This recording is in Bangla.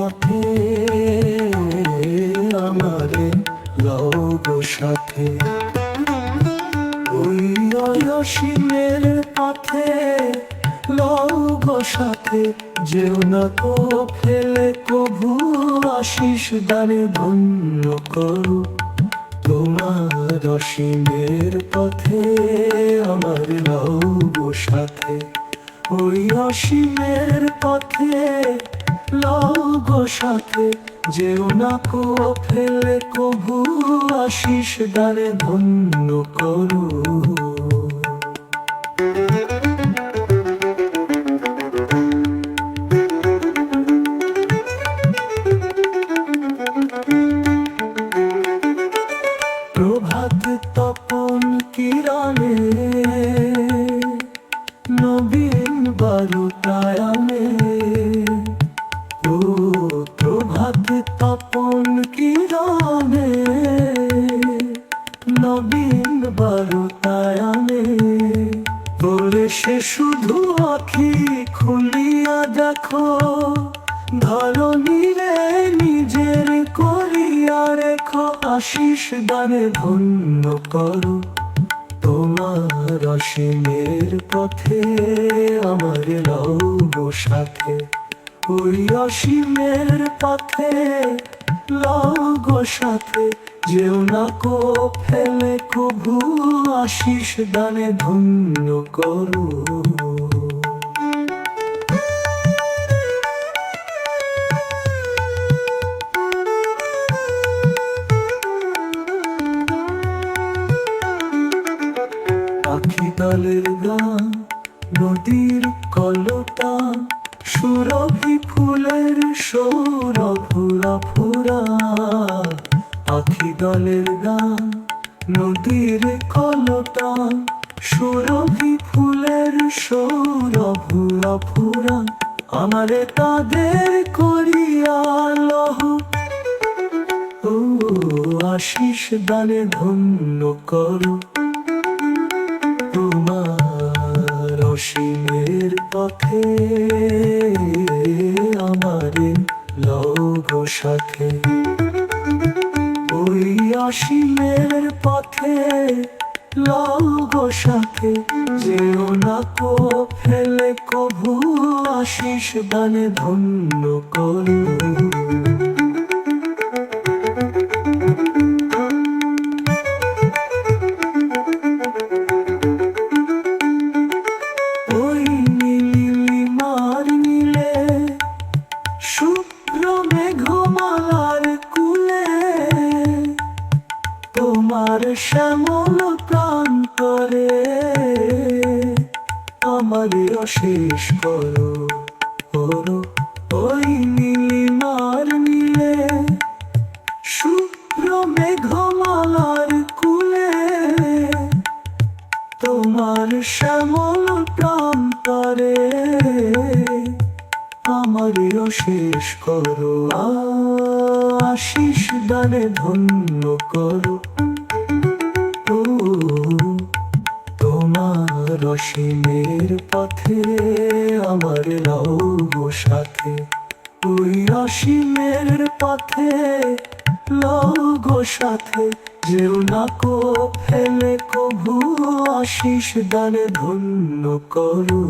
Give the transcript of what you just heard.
পথে আমারে লব সাথে। ওই অসীমের পথে লব সাথে। যেও না তো ফেলে কভু আশিস দানে ধন্য করো। তোমার অসীমের পথে আমার লব সাথে। ওই অসীমের পথে লগ সাথে যেও না কো ফেলে, কভু আশিস দানে ধন্য করো। প্রভাত তপন কিরণে, নবীন বারুতায়ামে তপন কিরণে, নবীন বারুতায়ামে বলে সে শুধু আখি খুলিয়া দেখো ধরণীরে নিজের করিয়া রেখো, আশিস দানে ধন্য করো। তোমার অসীমের পথে, আমার লব সাথে। ওই অসীমের পথে লগ সাথে, যেও না কো ফেলে, কভু আশিস দানে ধন্য করো। পাখি দলের গান, নদীর কলতান সুরভি ফুলের সৌরভুরা ফুরা পাখি দলের গান, নদীর কলতান সুরভি ফুলের সৌরভুরা ফুরা। আমারে তাদের করিয়া লহু। ও আশিস দানে ধন্য করো। তোমার অসীমের পথে সাথে ওই অসীমের পথে লাল সাথে যেও না কো ফেলে, কভু আশিস দানে ধন্য করো তোমার শ্যামল প্রান্তরে আমার অশেষ করো। করো ওই নীলিমার নীলে, শুভ্র মেঘমালার কুলে। তোমার শ্যামল প্রান্তরে আমারও শেষ করো। আশিস দানে ধন্য করো। অসীমের পথে আমার গো সাথে। ওই অসীমের পথে লগ সাথে। যেও না কো ফেলে, কভু আশিস দানে ধন্য করো।